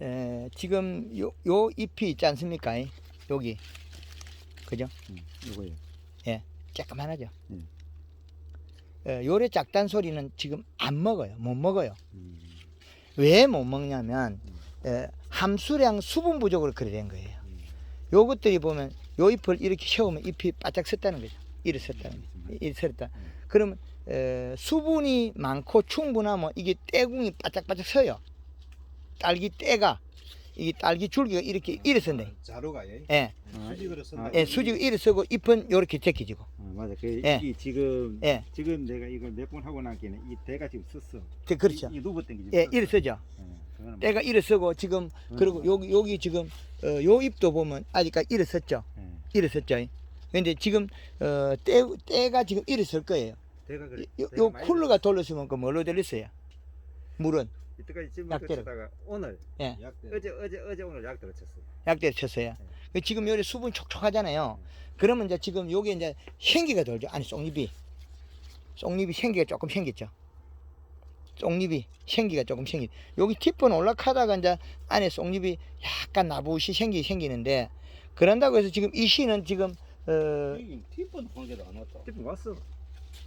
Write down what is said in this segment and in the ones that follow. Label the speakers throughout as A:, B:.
A: 에, 지금 요, 요 잎이 있지 않습니까? 여기 그죠?
B: 음, 이거예요.
A: 쬐끄만하죠.
B: 음.
A: 에, 요래 작단 소리는 지금 안 먹어요. 못 먹어요.
B: 음,
A: 왜못 먹냐면 에, 함수량 수분 부족으로 그래 된 거예요.
B: 음.
A: 요것들이 보면 요 잎을 이렇게 세우면 잎이 바짝 섰다는 거죠. 이렇게 섰다는 거죠. 이렇게 섰다.
B: 음.
A: 그러면 에, 수분이 많고 충분하면 이게 떼궁이 바짝바짝 서요. 딸기 떼가 이 딸기 줄기가 이렇게 이래 선네.
C: 자루가 예.
A: 예,
C: 수직으로 쓴다.
A: 예, 수지가 이래 서고 잎은 요렇게 제끼지고.
B: 어, 맞아. 그
A: 예.
B: 이 지금
A: 예.
B: 지금 내가 이걸 몇 번 하고 나기는 이 대가 지금 섰어.
A: 그- 그렇죠.
B: 이, 이 누버 땡기지.
A: 예, 이래 서죠.
B: 그거는
A: 때가 이래 서고 지금 그리고 여기 여기 지금 어, 요 잎도 보면 아직까지 이래 섰죠.
B: 뭐, 예.
A: 이래 섰죠. 근데 지금 어, 때 때가 지금 이래 설 거예요.
B: 대가 그래.
A: 요, 요 쿨러가 돌렸으면 그 뭘로 돌렸어요? 물은
B: 이때까지 지금
A: 약대로.
B: 치다가 오늘
A: 예.
C: 약대.
B: 어제 어제 어제 오늘 약 들어쳤어.
A: 약대를 쳤어요. 그 지금 요래 수분 촉촉하잖아요. 그러면 이제 지금 요게 이제 생기가 돌죠. 아니 쏙잎이 쏙잎이 생기가 조금 생겼죠. 쏙잎이 생기가 조금 생기. 여기 티폰 올라가다가 이제 안에 쏙잎이 약간 나부시 생기 생기는데 그런다고 해서 지금 이 씨는 지금 어,
C: 티폰 관계도 안 왔다.
B: 지금 왔어.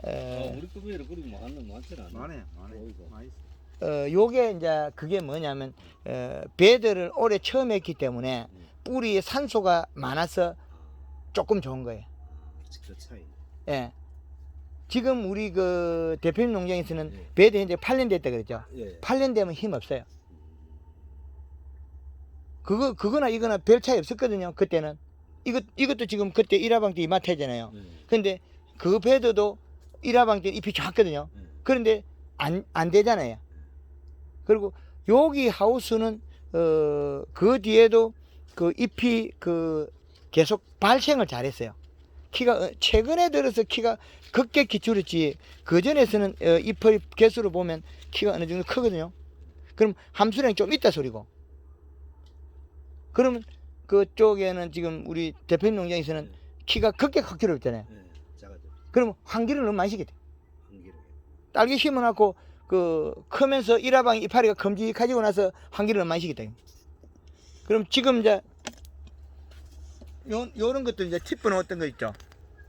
C: 아,
A: 어,
C: 우리 급여를 그리고 많은 많지는 않아.
B: 많네, 많네.
C: 어이구.
B: 많이 있어.
A: 어, 요게 이제 그게 뭐냐면 어, 배들을 올해 처음 했기 때문에 뿌리에 산소가 많아서 조금 좋은 거예요.
C: 그 차이.
A: 예. 지금 우리 그 대표님 농장에서는
C: 예.
A: 배드 현재 8년 됐다 그랬죠.
C: 예.
A: 8년 되면 힘 없어요. 그거 그거나 이거나 별 차이 없었거든요. 그때는 이것 이것도 지금 그때 일화방 때 이마트잖아요.
C: 예.
A: 근데 그 배드도 일화방 때 잎이 좋았거든요.
C: 예.
A: 그런데 안 안 되잖아요. 그리고 여기 하우스는 어 그 뒤에도 그 잎이 그 계속 발생을 잘했어요. 키가 어, 최근에 들어서 키가 급격히 줄었지 그 전에서는 어, 잎의 개수를 보면 키가 어느 정도 크거든요. 그럼 함수량이 좀 있다 소리고. 그러면 그쪽에는 지금 우리 대표님 농장에서는 키가 급격히 길어졌잖아요.
C: 예. 작아져.
A: 그러면 환기를 너무 많이 시켰대.
C: 한기로.
A: 딸기 심어놓고 그 크면서 일화방 이파리가 큼직해지고 나서 너무 많이 시켰다. 그럼 지금 이제 요 요런 것들 이제 팁은 어떤 거 있죠?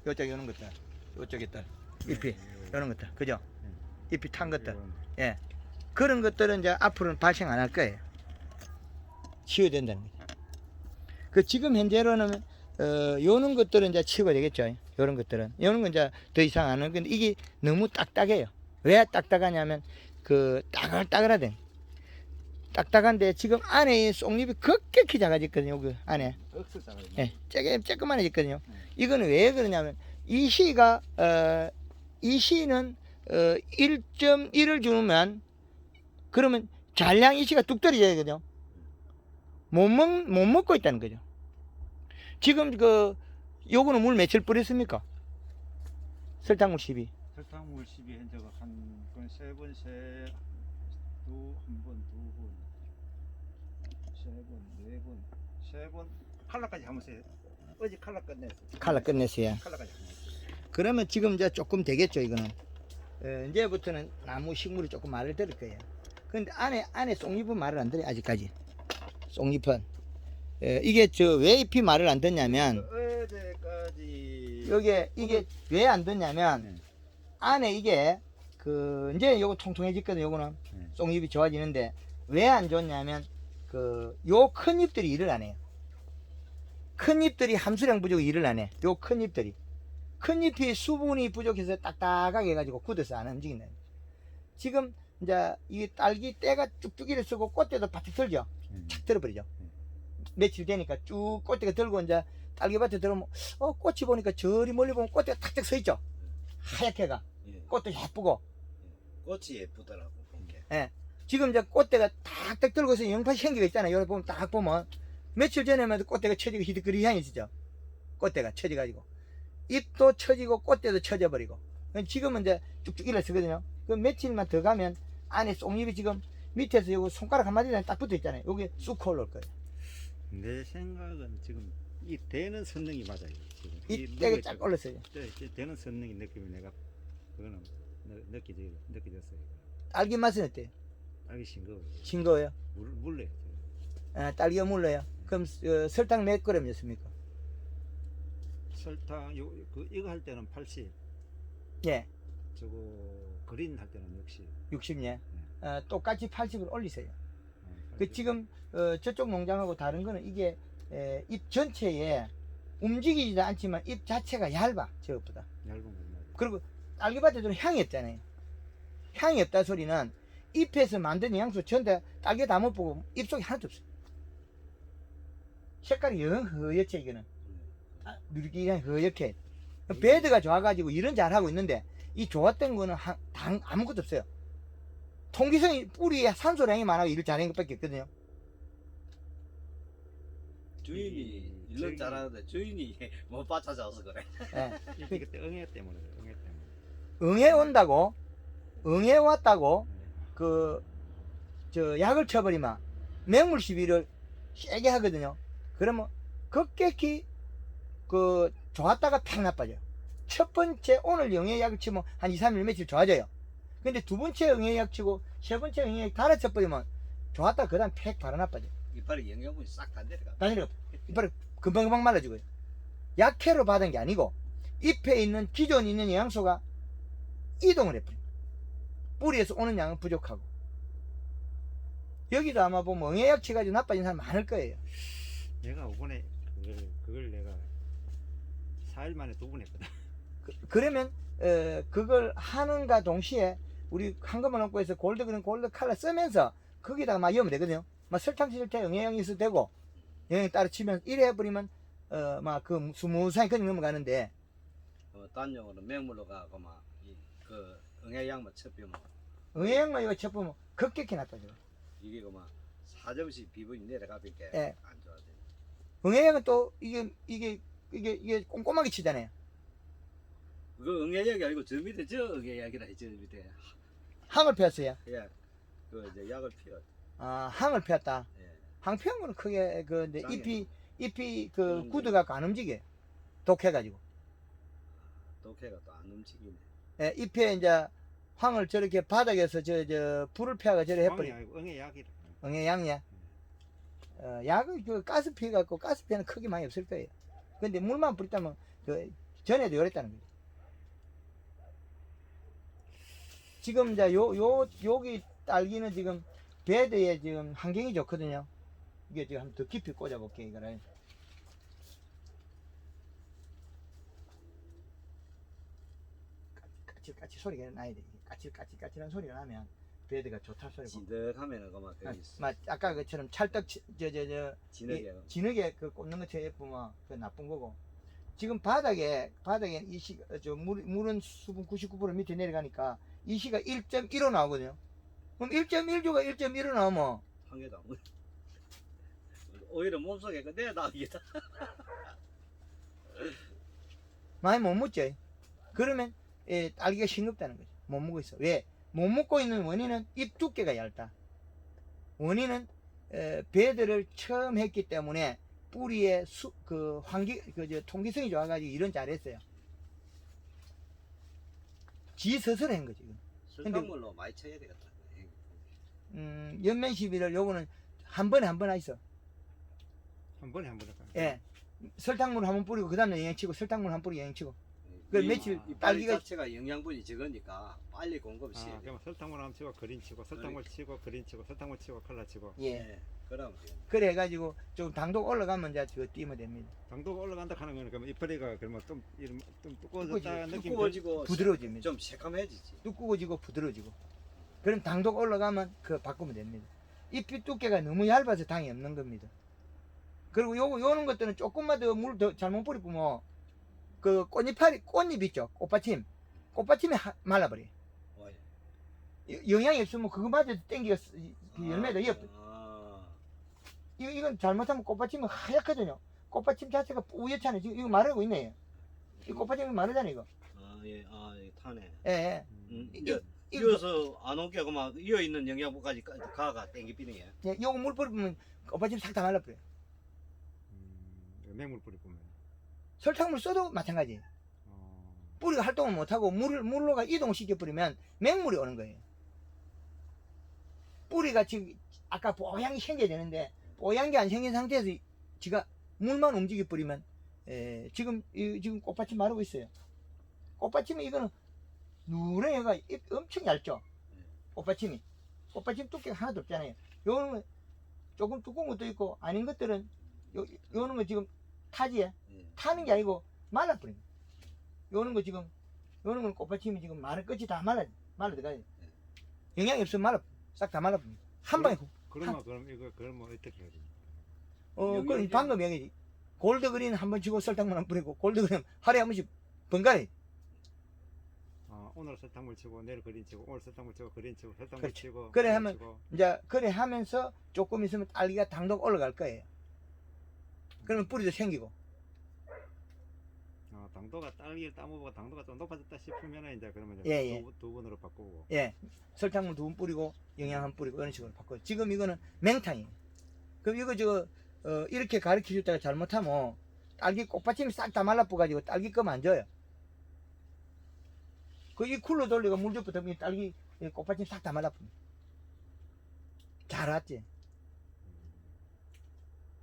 A: 요쪽 요런 것들, 요쪽에 딸 잎이 요런 것들, 그죠? 잎이 탄 것들, 예 그런 것들은 이제 앞으로는 발생 안 할 거예요. 치워야 된다는 거죠. 그 지금 현재로는 어 요런 것들은 이제 치워야 되겠죠. 요런 것들은 요런 건 이제 더 이상 안 하는 건데 이게 너무 딱딱해요. 왜 딱딱하냐면 그 따글따글하대. 딱딱한데 지금 안에 이 속잎이 급격히 작아졌거든요. 그 안에. 예, 쬐개 쬐끄만해졌거든요. 이거는 왜 그러냐면 이 시가 어, 이 시는 어, 1.1을 주면 그러면 잔량 이 시가 뚝 떨어져야 되거든요. 못, 먹, 못 먹고 있다는 거죠. 지금 그 요거는 물 며칠 뿌렸습니까? 설탕물 12.
B: 설탕물 12 현재가 한건세 번, 세, 두, 한 번, 두 번, 세 번, 네 번, 세 번, 칼라까지 세. 어제 칼라 끝냈어.
A: 칼라 끝냈어요.
B: 칼라까지 했어.
A: 그러면 지금 이제 조금 되겠죠, 이거는. 어, 이제부터는 나무 식물이 조금 말을 들을 거예요. 근데 안에, 안에 쏙잎은 말을 안 들어요, 아직까지. 쏙잎은. 에, 이게 저 왜 잎이 말을 안 듣냐면,
B: 어제까지
A: 여기에 이게 왜 안 듣냐면,
B: 네.
A: 안에 이게 그, 이제 요거 통통해졌거든요, 요거는.
B: 네.
A: 쏙잎이 좋아지는데, 왜 안 좋냐면, 그, 요 큰 잎들이 일을 안 해요. 큰 잎들이 함수량 부족이 일을 안 해. 요 큰 잎들이. 큰 잎이 수분이 부족해서 딱딱하게 해가지고 굳어서 안 움직인다. 지금 이제 이 딸기 때가 쭉쭉이를 쓰고 꽃대도 바짝 들죠.
B: 음.
A: 착 들어버리죠.
B: 음.
A: 며칠 되니까 쭉 꽃대가 들고 이제 딸기밭에 들어오면 어 꽃이 보니까 저리 멀리 보면 꽃대가 탁탁 서 있죠. 하얗게가
C: 예.
A: 꽃도 예쁘고
C: 꽃이 예쁘더라고 본 게.
A: 지금 이제 꽃대가 탁탁 들고 있어 영파 생기가 있잖아요. 여기 보면 딱 보면 며칠 전에만 해도 꽃대가 처지고 히드그리 향이 있죠. 꽃대가 처져가지고 잎도 처지고 꽃대도 처져버리고 지금은 이제 쭉쭉 일어 서거든요. 그 며칠만 더 가면 안에 쏙잎이 지금 밑에서 요거 손가락 한 마디에 딱 붙어 있잖아요. 여기 쑥 올라올 거예요.
B: 내 생각은 지금 이 대는 선능이 맞아요. 지금
A: 이 때가
B: 있죠?
A: 쫙 올랐어요.
B: 저- 저 대는 선능이 느낌이 내가 그거는 느- 느끼지 느껴졌어요.
A: 딸기 맛은 어때요?
B: 알기 싱거워.
A: 싱거워요?
B: 물 물래.
A: 아, 딸기가 물러요. 그럼 어, 설탕 몇 그램 넣습니까?
B: 설탕 요, 그 이거 할 때는 80
A: 예,
B: 저거 그린 할 때는 60
A: 60년. 어, 똑같이 80을 올리세요.
B: 어,
A: 그
B: 80.
A: 지금 어, 저쪽 농장하고 다른 거는 이게 에, 잎 전체에 움직이지도 않지만 잎 자체가 얇아 저것보다.
B: 얇은 거
A: 그리고 딸기밭에도 향이 없잖아요. 향이 없다 소리는 잎에서 만든 영양소 전부 딸기 다 못 보고 잎 속에 하나도 없어요. 색깔이 영 허옇지 이거는. 아, 누리끼리 허옇게. 베드가 좋아가지고 일은 잘하고 있는데 이 좋았던 거는 한, 당, 아무것도 없어요. 통기성이 뿌리에 산소량이 많아서 일을 잘하는 것밖에 없거든요.
C: 주인이
B: 저기-
C: 잘하는데 주인이 못 받쳐줘서 그래.
A: 예.
B: 이게 그때 응애 때문에 응애 때문에
A: 응애 온다고, 응애 왔다고,
B: 네.
A: 그, 저, 약을 쳐버리면 맹물 시비를 세게 하거든요. 그러면 급격히 그, 좋았다가 팍 나빠져요. 첫 번째 오늘 영해약을 치면 한 2, 3일 며칠 좋아져요. 근데 두 번째 응애약 치고 세 번째 응애약 달아 쳐버리면 좋았다가 그 다음 팩 바로 나빠져요.
C: 이빨이 영양분이 싹 다 내려가.
A: 다니려 이빨이 금방금방 말라지고요. 약해로 받은 게 아니고 잎에 있는 기존 있는 영양소가 이동을 해버립니다. 뿌리에서 오는 양은 부족하고 여기도 아마 보면 응애약 치가지고 나빠진 사람 많을 거예요.
B: 내가 이번에 그걸, 그걸 내가 4일 만에 두 번 했거든
A: 그, 러면 어, 그걸 하는가 동시에 우리 한꺼번에 놓고 해서 골드 그린 골드 칼라 쓰면서 거기다가 막 넣으면 되거든요. 막 설탕 칠 때 응애양이 있어도 되고 영양이 따로 치면 이래 해버리면 어, 막 그 스무스하게 그냥 넘어가는데
C: 어, 딴 용어로 맹물로 가고 막 그 응애양만 첩히면
A: 응애양만 이거 쳐보면 급격히 나빠져요.
C: 이게 그만 4점씩 비분이 내려가니까
A: 예.
C: 안 좋아져.
A: 응애양은 또 이게 이게 이게 이게 꼼꼼하게 치잖아요.
C: 그거 응애약이 아니고 저 밑에 저 응애약이라 저 밑에
A: 항을 폈어요.
C: 예. 그 이제 약을 피워.
A: 아 항을 폈다.
C: 예.
A: 항 피운 거는 크게 그
C: 짱이네.
A: 잎이 잎이 그
C: 음.
A: 굳어갖고 안 움직여. 독해가지고.
C: 독해가 또 안 움직이네.
A: 예, 잎에 이제 황을 저렇게 바닥에서 저 저 불을 펴가 저래 해버리.
B: 아니고 응애 약이라
A: 응애 양이야. 어, 약은 그 가스 피해갖고 가스 피해는 크게 많이 없을 거예요. 근데 물만 뿌렸다면 그 전에도 열했다는 거죠. 지금 이제 요, 요, 여기 딸기는 지금 베드에 지금 환경이 좋거든요. 이게 지금 한번 더 깊이 꽂아볼게요, 이거를. 까칠까칠 소리가 나야 돼. 까칠까칠까칠한 소리가 나면 베드가 좋다 소리. 고
C: 진득하면은 그만
A: 아, 막 아까 그처럼 찰떡 저저저
C: 진하게
A: 진흙에 그 꽂는 것처럼 예쁘면 그 나쁜 거고 지금 바닥에 바닥에 이시저 물 물은 수분 99% 밑에 내려가니까 이 시가 1.15 나오거든요. 그럼 1.1조가 1.15 나오면
C: 한 개도 안 묻. 오히려 몸속에 그 내다 이게다.
A: 많이 못 먹죠. 그러면 예, 딸기가 싱겁다는 거죠. 못 먹고 있어. 왜? 못 먹고 있는 원인은 잎 두께가 얇다. 원인은 에, 배들을 처음 했기 때문에 뿌리에 수, 그 환기 그저 통기성이 좋아가지고 이런 잘했어요. 지 스스로 한 거지.
C: 설탕물로 많이 쳐야 되겠다. 예.
A: 음, 연면 시비를 요거는 한 번에 한 번 하있어.
B: 한 번에 한 번에 가
A: 예. 설탕물 한 번 뿌리고 그 다음에 영양 치고 설탕물 한 번 뿌리고 영양 치고. 그
C: 이-
A: 며칠
C: 이
A: 딸기가-
C: 딸기 자체가 영양분이 적으니까 빨리 공급시켜야
B: 아,
C: 돼.
B: 그러면 설탕물 한번 치고 그린 치고 설탕물 치고 그린 치고 설탕물 치고 컬러 치고
A: 예.
C: 예. 그럼 지금
A: 그래 해가지고 좀 당도 올라가면 이제 그거 띄면 됩니다.
B: 당도가 올라간다 하는 거는 그러면 이파리가 그러면 좀 이름 좀 두꺼워졌다
A: 두꺼워지-
B: 느낌
C: 두꺼워지고
A: 부드러워집니다.
C: 좀 새까매지지.
A: 두꺼워지고 부드러워지고 그런 당도가 올라가면 그 바꾸면 됩니다 잎이 두께가 너무 얇아서 당이 없는 겁니다 그리고 요거 요런 것들은 조금만 더 물 더 잘못 뿌리면 그 꽃잎알이 꽃잎 있죠? 꽃받침. 꽃받침이 하- 말라버려.
C: 와,
A: 영양이 없으면 그거마저 땡기가 열매가 옆
C: 아,
A: 이거 이건 잘못하면 꽃받침은 하얗거든요. 꽃받침 자체가 뿌옇잖아요 지금 이거 마르고 있네. 이 꽃받침이 마르잖아요 이거.
C: 아, 예, 아, 예, 타네.
A: 예, 예.
C: 음,
A: 이-
C: 이제
A: 이거
C: 이어서 안 오게. 그만 이어 있는 영양분까지 가- 가가 땡기 비는 게.
A: 예, 요거 물 뿌리면 꽃받침 싹 다 말라버려.
B: 음, 맹물 뿌리 보면
A: 설탕물 써도 마찬가지
B: 어,
A: 뿌리가 활동을 못하고 물을 물로가 이동시켜 버리면 맹물이 오는 거예요. 뿌리가 지금 아까 보양이 생겨야 되는데 뽀얀 게 안 생긴 상태에서 이- 지가 물만 움직여 버리면 에, 지금 이, 지금 꽃받침 마르고 있어요. 꽃받침이 이거는 누런 애가 이- 엄청 얇죠. 꽃받침이 꽃받침 두께가 하나도 없잖아요. 요거는 조금 두꺼운 것도 있고 아닌 것들은 요 요는 거 지금 타지에
C: 예.
A: 타는 게 아니고 말라버린 거. 요는 거 지금 요는 건 꽃받침이 지금 마른 끝이 다 말라 말라 들어가요. 영양이 없으면 말라 싹 다 말라버립니다. 한 방에 훅.
B: 그러면 그럼 이거 그러면 어떻게 해야 돼?
A: 어, 그
C: 영양제.
A: 방금 얘기지. 골드그린 한번 치고 설탕만 한번 뿌리고 골드그린 하루에 한 번씩 번갈아.
B: 아, 오늘 설탕물 치고 내일 그린 치고 오늘 설탕물 치고 그린 치고 설탕물
A: 그렇지.
B: 치고
A: 그래
B: 그린
A: 하면
B: 치고.
A: 이제 그래 하면서 조금 있으면 딸기가 당도 올라갈 거예요. 그러면 뿌리도 생기고.
B: 아, 당도가 딸기를 따먹고 당도가 좀 높아졌다 싶으면 이제 그러면 이제
A: 예, 예.
B: 두, 두 번으로 바꾸고
A: 예. 설탕물 두 번 뿌리고 영양 한번 뿌리고 이런 식으로 바꿔요. 지금 이거는 맹탕이에요. 그럼 이거 저 어, 이렇게 가르쳐 줬다가 잘못하면 딸기 꽃받침이 싹 다 말라뿌가지고 딸기 껌안 줘요. 그 이 쿨로 돌리고 물좀 붙으면 이 딸기 이 꽃받침 싹 다 말라뿌. 잘 왔지.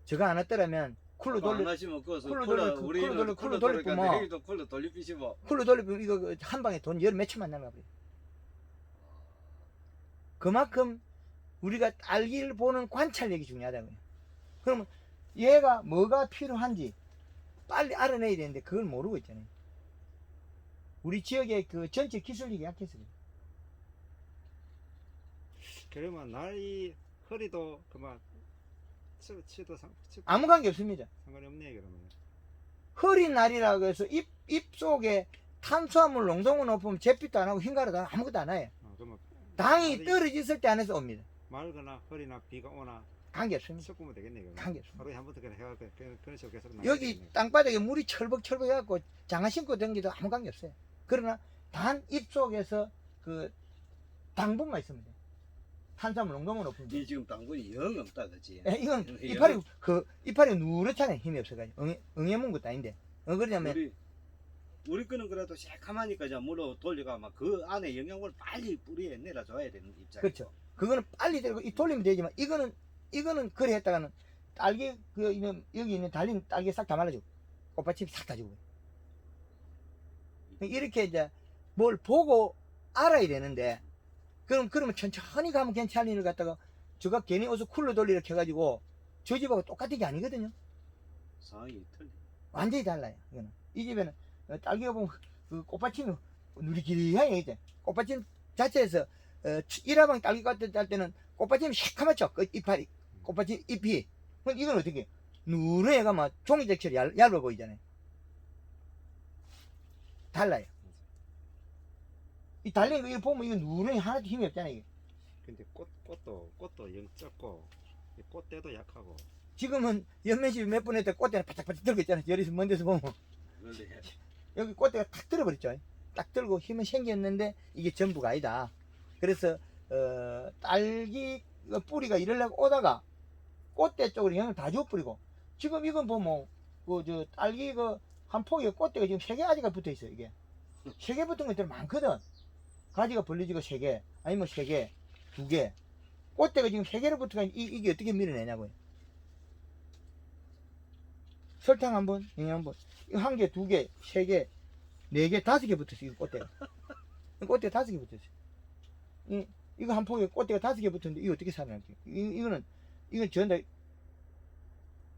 A: 저거 안 왔더라면 쿨로 돌리
C: 하시면 그것을
A: 쿨로
C: 쿨- 우리는
A: 쿨로
C: 쿨러
A: 쿨로 뭐.
C: 내일도 쿨러 돌리피시고
A: 쿨로 돌리면 이거 그한 방에 돈 열 몇천만 나가 버려. 그만큼 우리가 딸기를 보는 관찰력이 중요하다고요. 그러면 얘가 뭐가 필요한지 빨리 알아내야 되는데 그걸 모르고 있잖아요. 우리 지역의 그 전체 기술력이 약해서 그래요.
B: 그러면 나이 허리도 그만 치, 치도 상, 치,
A: 아무 관계 없습니다.
B: 상관이 없네 그러면
A: 허리 날이라고 해서 입, 입 속에 탄수화물 농도가 높으면 잿빛도 안 하고 흰가루도 안 하고 아무것도 안 해요.
B: 아, 그러면
A: 당이
B: 날이
A: 떨어졌을 때 안에서 옵니다.
B: 맑거나 허리나 비가 오나
A: 관계 없습니다.
B: 섞으면 되겠네 그러면
A: 관계 없습니다.
B: 하루에 한 번도 그냥 해가 그- 그- 그런 식으로 계속 나가야
A: 여기
B: 되겠네.
A: 땅바닥에 물이 철벅철벅 해갖고 장화 신고 댕기도 아무 관계 없어요. 그러나 단 입 속에서 그 당분만 돼. 탄수화물 높으면 돼.
C: 이 지금 당분이 영 없다 그지
A: 예, 이건
C: 영-
A: 이파리 그 이파리 누렇잖아요. 힘이 없어가지고 응애 응애 문 것도 아닌데. 어 그러냐면
C: 우리 우리 거는 그래도 새카마니까 이제 물로 돌려가 막 그 안에 영양을 빨리 뿌리에 내려 줘야 되는 입장
A: 그렇죠. 그거는 빨리 들고 이 돌리면 되지만 이거는 이거는 그래 했다가는 딸기 그 있는 여기 있는 달린 딸기 싹 다 말라지고 꽃받침이 싹 다 지고 이렇게 이제 뭘 보고 알아야 되는데 그럼 그러면 천천히 가면 괜찮은 일을 갖다가 저가 괜히 어서 쿨러 돌리를 켜가지고 저 집하고 똑같은 게 아니거든요.
C: 상황이 틀려
A: 완전히 달라요. 이거는 이 집에는 어, 딸기가 보면 그 꽃받침이 누리끼리하게 이제 꽃받침 자체에서 어, 일화방 딸기 같은 할 때는 꽃받침이 새카맣죠. 그 이파리 꽃받침 잎이. 그럼 이건 어떻게? 누래가 막 종이색처럼 얇, 얇아 보이잖아요. 달라요. 이 달린 거 이거 보면 이거 누런이 하나도 힘이 없잖아요. 이게.
B: 근데 꽃 꽃도 꽃도 영 적고 이 꽃대도 약하고
A: 지금은 연면시 몇번 했다 꽃대는 바짝바짝 들고 있잖아요. 여기서 먼 데서 보면.
C: 그런데
A: 여기 꽃대가 탁 들어버렸죠. 딱 들고 힘은 생겼는데 이게 전부가 아니다. 그래서 어, 딸기 그 뿌리가 이러려고 오다가 꽃대 쪽으로 영을 다 주워버리고 지금 이건 보면 그저 딸기 그한 폭에 꽃대가 지금 세 개 아지가 붙어 있어요. 이게 세 개 붙은 것들 많거든. 가지가 벌려지고 세 개, 아니면 세 개, 두 개. 꽃대가 지금 세 개를 붙어가 이, 이게 어떻게 밀어내냐고요. 설탕 한 번, 영양 한 번. 한 개, 두 개, 세 개, 네 개, 다섯 개 붙었어요. 이 꽃대가. 이 꽃대 다섯 개 붙었어요. 이, 이거 한 폭에 꽃대가 다섯 개 붙었는데 이거 어떻게 살아남지? 이, 이거는 이건 전다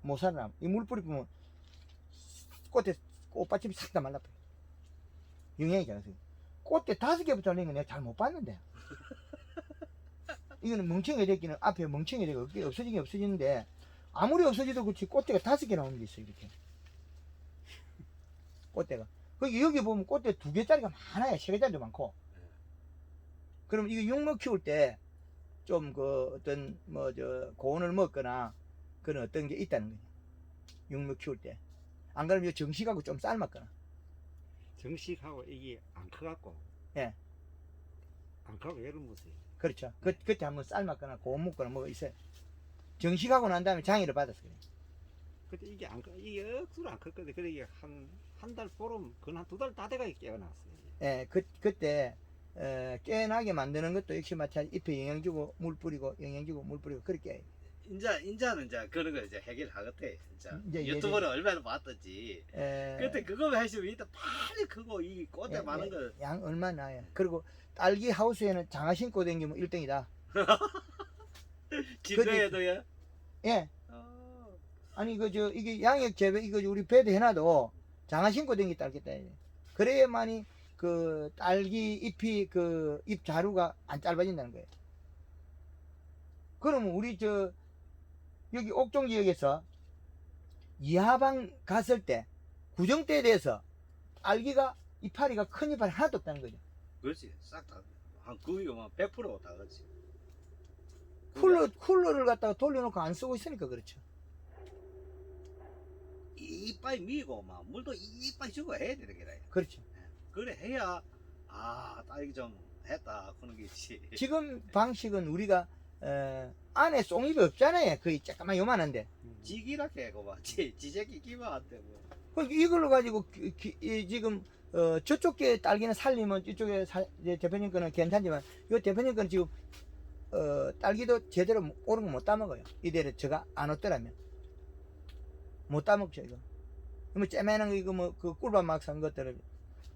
A: 못 살아남. 이 물뿌리 보면 꽃대 꽃받침이 싹 다 말라버려. 영양이 작아서. 꽃대 다섯 개 붙어 있는 거 내가 잘 못 봤는데. 이거는 멍청이 되기는 앞에 멍청이 되고 없- 없어지긴 없어지는데 아무리 없어져도 그렇지 꽃대가 다섯 개 나오는 게 있어 이렇게. 꽃대가. 거기 여기 보면 꽃대 두 개짜리가 많아요. 세 개짜리도 많고. 그럼 이거 육목 키울 때 좀 그 어떤 뭐 저 고온을 먹거나 그런 어떤 게 있다는 거죠. 육목 키울 때. 안 그러면 정식하고 좀 삶았거나.
B: 정식하고 이게 안 커갖고
A: 예.
B: 안 커갖고 얘를 못해
A: 그렇죠. 그, 그때 한번 삶았거나 고온 먹거나 뭐가 있어요. 정식하고 난 다음에 장애를 받았어. 그래.
B: 근데 이게 안 커, 이게 억수로 안 컸거든 그래 이게 한 한 달 보름 그한 두 달 다 돼가 깨어났어 이게.
A: 예, 그, 그때, 어, 깨어나게 만드는 것도 역시 마찬가지. 잎에 영양 주고, 물 뿌리고, 영양 주고, 물 뿌리고, 그렇게.
C: 인자 인자는 이제 그런 거 이제 해결하겠대 진짜
A: 이제
C: 유튜브를 얼마나 봤던지
A: 에,
C: 그때 그거 하시면 이따 빨리 크고 이 꽃에
A: 예,
C: 많은
A: 예, 걸양 얼마 나 요. 그리고 딸기 하우스에는 장화 신고 다니면 1등이다.
C: 진도에도요.
A: 예.
C: 어.
A: 아니 그 저 이게 양액 재배 이거 우리 배드 해놔도 장화 신고 댕기 딸겠다. 그래야만이 그 딸기 잎이 그 잎 자루가 안 짧아진다는 거예요. 그러면 우리 저 여기 옥종 지역에서 이하방 갔을 때 구정대에 대해서 딸기가 이파리가 큰 이파리 하나도 없다는 거죠.
C: 그렇지 싹 다한 거의 한100%다 그렇지.
A: 쿨러 쿨러를 갖다가 돌려놓고 안 쓰고 있으니까 그렇죠.
C: 이빨 미고 막 물도 이빨 주고 해야 되는 게라.
A: 그렇죠.
C: 그래 해야 아 딸기 좀 했다 그런 게 있지.
A: 지금 방식은 우리가 에, 안에 송잎이 없잖아요. 거의 조금만 요만한데.
C: 지기라게 하고 막 지, 지새끼 기만 한테 뭐.
A: 그러니까 이걸로 가지고 기- 기- 이 지금 어, 저쪽 게 딸기는 살리면 이쪽에 살, 이제 대표님 거는 괜찮지만 이 대표님 거는 지금 어, 딸기도 제대로 오른 거 못 따먹어요. 이대로 제가 안 얻더라면 못 따먹죠 이거. 뭐 째매는 거 이거 뭐 그 꿀밥 막 산 것들을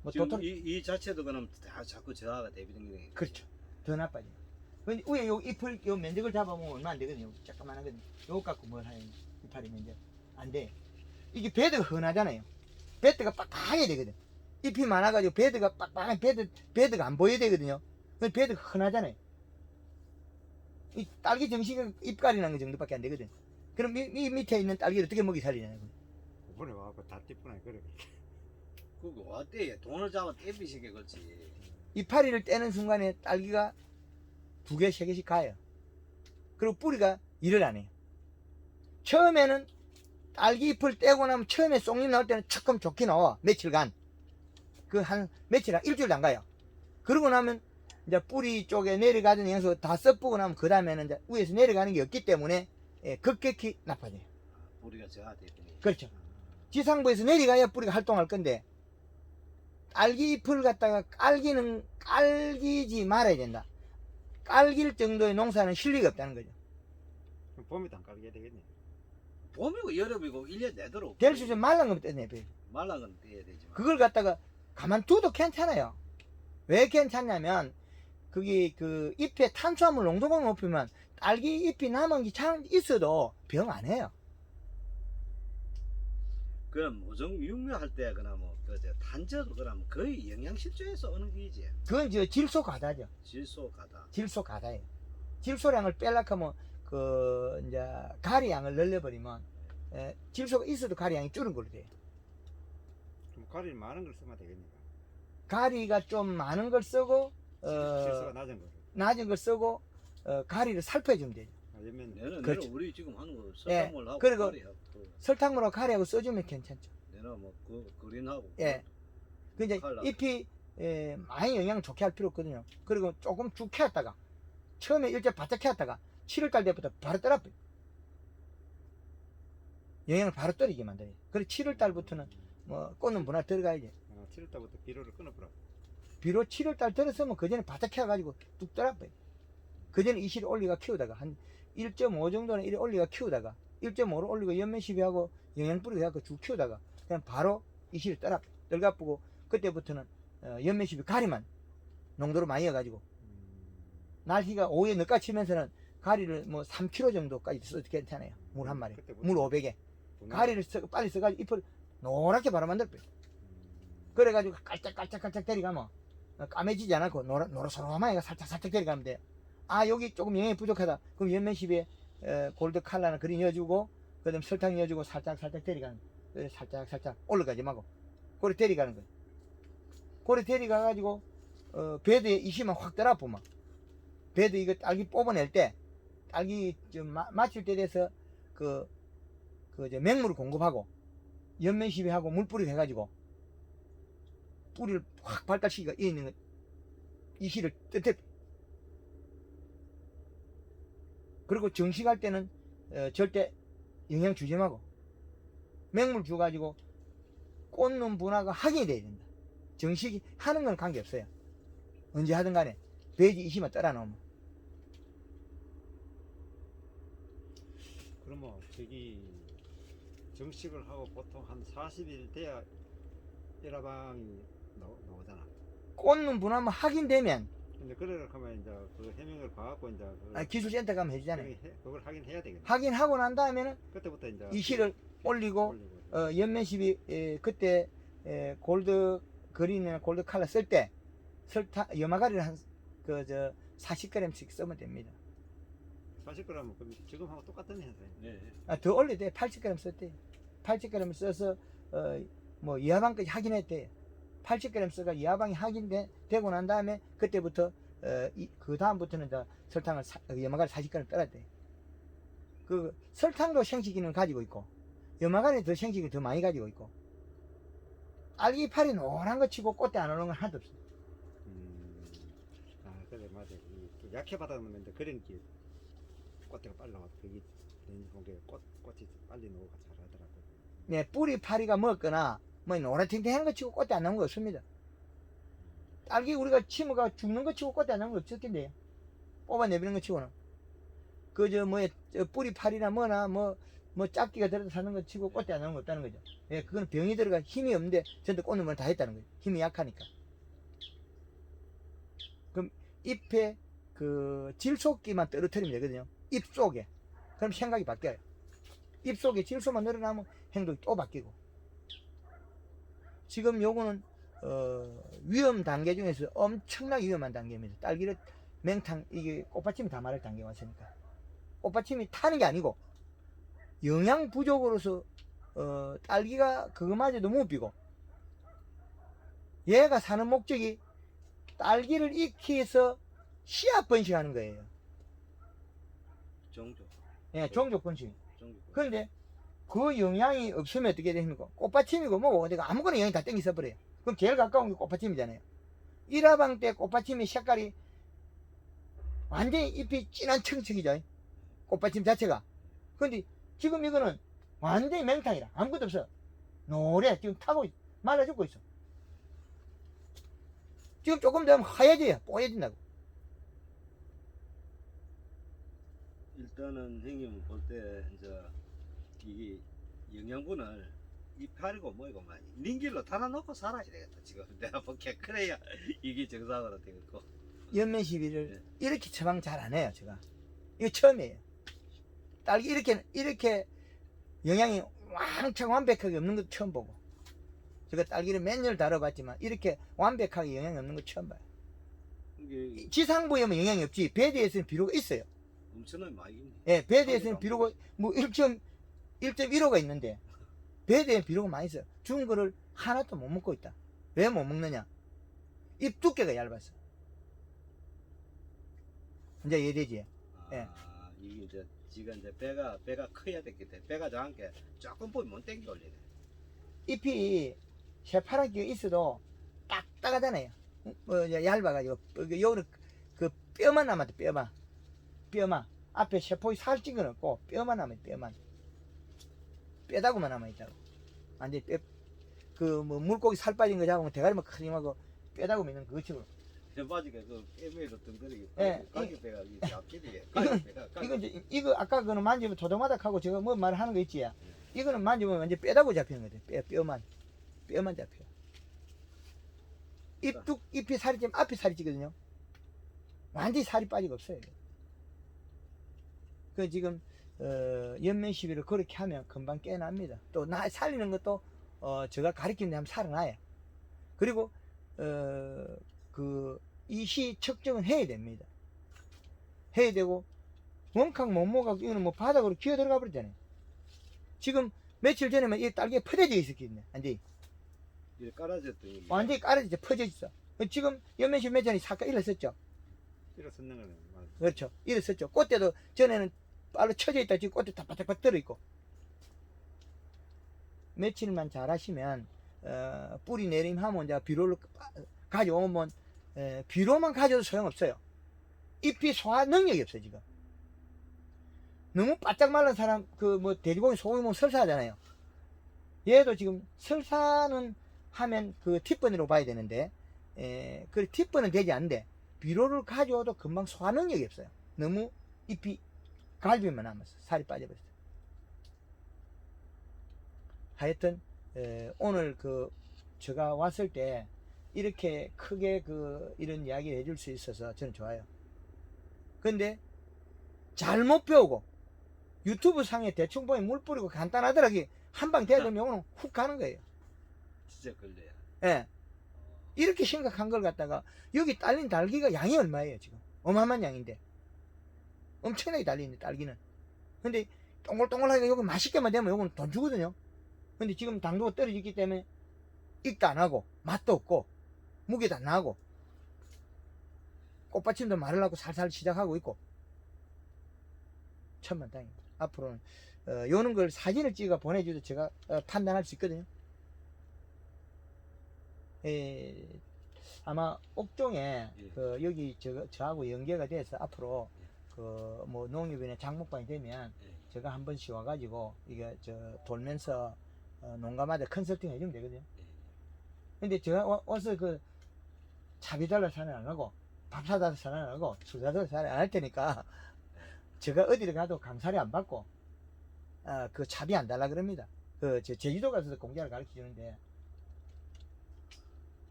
A: 뭐 도토리
C: 이, 이 자체도 그럼 다 자꾸 저하가 대비된 게
A: 그렇죠. 더 나빠져. 근데 위에 요 잎을 요 면적을 잡아보면 얼마 안 되거든요. 잠깐만 하거든요. 요거 갖고 뭘 하냐 이파리 면적 안 돼. 이게 베드가 흔하잖아요. 베드가 빡빡해야 되거든. 잎이 많아가지고 베드가 빡빡한 베드 베드가 안 보여야 되거든요. 그 베드가 흔하잖아요. 이 딸기 정식은 잎깔이 나는 거 정도밖에 안 되거든. 그럼 이, 이 밑에 있는 딸기를 어떻게 먹이 살리냐고.
B: 이번에 와갖고 다 띠뿌나 그래.
C: 그거 어때 돈을 잡아 떼비시게 그렇지.
A: 이파리를 떼는 순간에 딸기가 두 개, 세 개씩 가요. 그리고 뿌리가 일을 안 해요. 처음에는 딸기 잎을 떼고 나면 처음에 쏙잎 나올 때는 조금 좋게 나와. 며칠간. 그 한 며칠, 한 일주일도 안 가요. 그러고 나면 이제 뿌리 쪽에 내려가는 영양소 다 썩고 나면 그 다음에는 이제 위에서 내려가는 게 없기 때문에 예, 급격히 나빠져요.
C: 우리가 저하 대비니.
A: 그렇죠. 지상부에서 내려가야 뿌리가 활동할 건데 딸기 잎을 갖다가 깔기는 깔기지 말아야 된다. 깔길 정도의 농사는 실리가 없다는 거죠.
B: 그럼 봄에도 안 깔게 되겠네.
C: 봄이고 여름이고 1년 내도록
A: 될 수 있으면 말란 거면 떼내. 요
C: 말란 건 떼야 되지만.
A: 그걸 갖다가 가만둬도 괜찮아요. 왜 괜찮냐면 그게 그 잎에 탄수화물 농도가 높으면 딸기 잎이 남은 게참 있어도 병 안 해요.
C: 그럼 모종 육류할 때 그나 뭐 그 단저도 그럼 거의 영양실조에서 어느 게이지.
A: 그건 저 질소 가다죠.
C: 질소 가다.
A: 질소 가다예요. 질소량을 빼려고 하면 그 이제 가리양을 늘려버리면 에, 질소가 있어도 가리양이 줄은 걸로 돼요.
B: 그럼 가리 많은 걸 쓰면 되겠네.
A: 가리가 좀 많은 걸 쓰고 어,
B: 낮은 거.
A: 낮은 걸 쓰고 어, 가리를 살펴주면 되죠.
B: 아니면
C: 내는
A: 그렇죠.
C: 내는 우리 지금 하는 거
A: 예,
C: 설탕물 하고
A: 그리고
C: 가리하고 또
A: 설탕물하고 가리하고 써주면 괜찮죠.
C: 내는 뭐그 그린하고
A: 예. 그 이제
C: 칼라.
A: 잎이 에, 많이 영양 좋게 할 필요 없거든요. 그리고 조금 쭉 캐왔다가 처음에 일제 바짝 캐왔다가 7월달 때부터 바로 떨어버려. 영양을 바로 떨어지게 만들어요. 그리고 7월달부터는 뭐 꽃은 분할 들어가야지.
B: 어, 7월달부터 비료를 끊어버려.
A: 비록 7월달 들었으면 그 전에 바짝 캐가지고 뚝 떨어버려. 그 전에 이실 올리가 키우다가 한 1.5 정도는 이래 올리가 키우다가 1.5로 올리고 연면 시비하고 영양 뿌리고 해갖고 쭉 키우다가 그냥 바로 이실 떨어 떨가쁘고 그때부터는 어, 시비 가리만 농도로 많이 해가지고 날씨가 오후에 늦가 치면서는 가리를 뭐 3kg 정도까지 써도 괜찮아요. 물 한 마리. 물 500에.
B: 분할.
A: 가리를 써, 빨리 써가지고 잎을 노랗게 바로 만들어요.
B: 음.
A: 그래가지고 깔짝깔짝깔짝 때리가면 어, 까매지지 않고 노라, 노릇노릇하게 살짝 살짝 때리가면 돼요. 아 여기 조금 영양이 부족하다. 그럼 연면십에 에, 골드 칼라나 그린 넣어주고 그 다음 설탕 넣어주고 살짝 살짝 때리가는. 살짝 살짝 올라가지 말고 고래 때리가는 거예요. 고래 때리가가지고 어, 배드에 이시만 확 떨어보면 배드 이거 딸기 뽑아낼 때 딸기 좀 마, 맞출 때 돼서 그 그 저 맹물을 공급하고 연면 시비하고 물 뿌리고 해가지고 뿌리를 확 발달시키가 이 있는 거, 이 실을 뜨뜻 그리고 정식할 때는 어, 절대 영양 주지 말고 맹물 줘가지고 꽂는 분화가 확인이 돼야 된다. 정식이 하는 건 관계없어요. 언제 하든 간에 돼지 이시만 떠라 놓으면.
B: 그러면 저기 정식을 하고 보통 한 40일 돼야 일화방이 나오, 나오잖아.
A: 꽂는 분하면 확인되면
B: 근데 그래 하면 이제 그 해명을 봐갖고 이제 그
A: 아, 기술센터 가면 해주잖아요.
B: 그걸 해- 그걸 하긴 해야 되겠네.
A: 확인하고 난 다음에는
B: 그때부터 이제
A: 이 실을 올리고
B: 올리고.
A: 어, 연면십이 에, 그때 에, 골드 그린이나 골드 칼라 쓸 때 설탕 염화가리를 한그저 40g씩 쓰면 됩니다.
B: 40g 그럼 지금하고 똑같은 현상이에요.
C: 네.
A: 아, 더 올려도 돼. 80g 썼대. 80g 써서 어, 뭐 이하방까지 확인했대. 80g 써가 이하방이 확인되고 난 다음에 그때부터 어, 이, 그 다음부터는 설탕을 사, 어, 염화가리 40g 빼랐대. 그 설탕도 생식기능을 가지고 있고 염화가리 더 생식이 더 많이 가지고 있고 딸기파리 노란 거 치고 꽃대 안 오는 건 하나도 없어.
B: 음, 아 그래 맞아. 이, 또 약해 받아놓으면 이제 그런 게 꽃대가 나와서 그게 꽃 꽃이 빨리 나오고 잘하더라고.
A: 네, 뿌리 파리가 먹거나 뭐 노란탱탱한 거 치고 꽃대 안 나온 거 없습니다. 딸기 우리가 치무가 죽는 거 치고 꽃대 안 나온 거 텐데요. 뽑아내비는 거 치고는. 그저 저 뿌리 파리나 뭐나 뭐 뭐 짝기가 들어서 사는 거 치고 꽃대 안 나온 거 없다는 거죠. 예, 그건 병이 들어가 힘이 없는데 전부 꽂는 건다 했다는 거예요. 힘이 약하니까. 그럼 잎에 그 질소기만 떨어뜨리면 되거든요. 잎 속에. 그럼 생각이 바뀌어요. 잎 속에 질소만 늘어나면 행동이 또 바뀌고. 지금 요거는 어, 위험 단계 중에서 엄청나게 위험한 단계입니다. 딸기를 맹탕 이게 꽃받침이 다 마를 단계 왔으니까 꽃받침이 타는 게 아니고 영양 부족으로서 어, 딸기가 그거마저도 못 비고 얘가 사는 목적이 딸기를 익히해서 씨앗 번식하는 거예요.
C: 종족.
A: 예, 종족 번식. 그런데 그 영향이 없으면 어떻게 됩니까? 꽃받침이고 뭐 내가 아무거나 영향이 다 땡겨 써버려요. 그럼 제일 가까운 게 꽃받침이잖아요. 일화방 때 꽃받침이 색깔이 완전히 잎이 진한 청청이죠. 꽃받침 자체가. 근데 지금 이거는 완전히 맹탕이라. 아무것도 없어. 노래. 지금 타고 있, 말라 죽고 있어. 지금 조금 더 하얘져요. 뽀얘진다고.
C: 일단은 형님 볼 때 이제 이게 영양분을 이파리고 뭐이고 많이 닌길로 달아 놓고 살아야 되겠다 지금 내가 보기에 그래야 이게 정상으로 되겠고
A: 연면 시비를 이렇게 처방 잘 안 해요, 제가. 이거 처음이에요. 딸기 이렇게, 이렇게 영양이 왕창 완벽하게 없는 것도 처음 보고. 제가 딸기를 몇 년 다뤄봤지만 이렇게 완벽하게 영양이 없는 거 처음 봐요.
C: 이게
A: 지상부에만 영양이 없지, 배대에서는 비료가 있어요.
C: 엄청나게 많이 있네
A: 예, 배대에서는 비료가 뭐 1점, 1.15가 있는데, 배대에 비료가 많이 있어요. 죽은 거를 하나도 못 먹고 있다. 왜 못 먹느냐? 잎 두께가 얇았어. 이제 이해되지? 예.
C: 아 이게 이제 지금 이제 배가 배가 커야 되기 때문에 배가 작게 조금 보면 못 땡겨 올리네
A: 잎이 새파랗게 있어도 딱딱하잖아요. 뭐 얇아가지고 그 요는 그 뼈만 남았대 뼈만 뼈만 앞에 세포이 살찐 건 없고 뼈만 남아 뼈만 뼈다구만 남아 있다고. 완전 뼈 그 뭐 물고기 살 빠진 거 잡으면 대가리만 크림하고 뼈다구 있는 그것처럼.
C: 빠지게 그 애매로 덩그리게
A: 예,
C: 가격 배가 이게 배가
A: 이거 이제 이거 아까 그는 만지면 도도마닥하고 제가 뭐 말하는 거 있지? 이거는 만지면 완전 뼈다구 잡히는 거지. 뼈 뼈만 뼈만 잡혀. 입뚝 잎이 살이 찌면 앞이 살이 찌거든요. 완전히 살이 빠지고 없어요. 그 지금 어, 연면 시비를 그렇게 하면 금방 깨납니다. 또 나 살리는 것도 어, 제가 가르치는 데 하면 살아나요. 그리고 어, 그 이시 측정은 해야 됩니다. 해야 되고 원캉 못 먹어 이거는 뭐 바닥으로 기어 들어가 버렸잖아요. 지금 며칠 전에만 이 딸기에 퍼져져 있었거든요. 완전히
C: 깔아졌더니
A: 완전히 깔아져 퍼져 있어. 지금 연면시 몇 전에 사건 일었었죠.
B: 일어섰는 맞아.
A: 그렇죠. 일었었죠. 꽃대도 전에는 빨로 쳐져 있다 지금 꽃대 다바닥바닥 들어 있고. 며칠만 잘 하시면 어, 뿌리 내림하면 이제 비료를 가져오면 에, 비료만 가져도 소용없어요. 잎이 소화 능력이 없어 지금. 너무 바짝 말른 사람 그 뭐 돼지고기 소고기 설사하잖아요. 얘도 지금 설사는 하면 그 팁번으로 봐야 되는데 에, 그 팁번은 되지 않는데 비료를 가져와도 금방 소화 능력이 없어요. 너무 잎이 갈비만 남았어. 살이 빠져버렸어. 하여튼 에, 오늘 그 제가 왔을 때 이렇게 크게 그 이런 이야기를 해줄 수 있어서 저는 좋아요. 근데 잘못 배우고 유튜브 상에 대충 보면 물 뿌리고 간단하더라기 한방 대야 되면 이거는 훅 가는 거예요.
C: 진짜 걸려요.
A: 예. 이렇게 심각한 걸 갖다가 여기 딸린 딸기가 양이 얼마예요 지금 어마어마한 양인데 엄청나게 딸리는데 딸기는 근데 동글동글하게 여기 맛있게만 되면 이건 돈 주거든요 근데 지금 당도가 떨어졌기 때문에 익도 안 하고 맛도 없고 무게도 안 나고 꽃받침도 마르려고 살살 시작하고 있고 천만다행입니다 앞으로는 어, 요런 걸 사진을 찍어 보내줘도 제가 어, 판단할 수 있거든요 에, 아마 옥종에
C: 예.
A: 그 여기 저, 저하고 연계가 돼서 앞으로
C: 예.
A: 그 뭐 농협이나 장목방이 되면
C: 예.
A: 제가 한 번씩 와가지고 이게 저 돌면서 어, 농가마다 컨설팅 해주면 되거든요.
C: 예.
A: 근데 제가 와, 와서 그 차비 달라 사는 안 하고 밥 사달라 사는 안 하고 술 사달라 사는 안 할 테니까 제가 어디를 가도 강사를 안 받고 아, 그 차비 안 달라 그럽니다. 그저 제주도 가서도 공짜로 가르쳐 주는데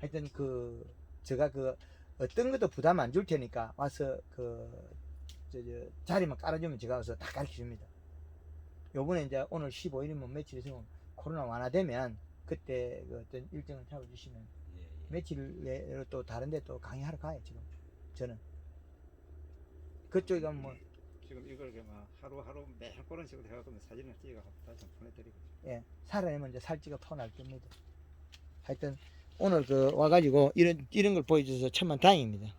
A: 하여튼 그 제가 그 어떤 것도 부담 안 줄 테니까 와서 그 저, 저 자리만 깔아주면 제가 와서 다 가르쳐 줍니다. 요번에 이제 오늘 15일이면 며칠 있으면 코로나 완화되면 그때 그 어떤 일정을 잡아주시면
C: 예, 예.
A: 며칠 내로 또 다른데 또 강의하러 가요 지금 저는 그쪽에 가면 뭐
B: 지금 이걸 그막 하루하루 매일 그런 식으로 해갖고 사진을 찍어 다시 보내드리고
A: 예, 살아내면 이제 살찌가 퍼날 겁니다. 하여튼 오늘 그 와가지고 이런 이런 걸 보여줘서 천만 다행입니다.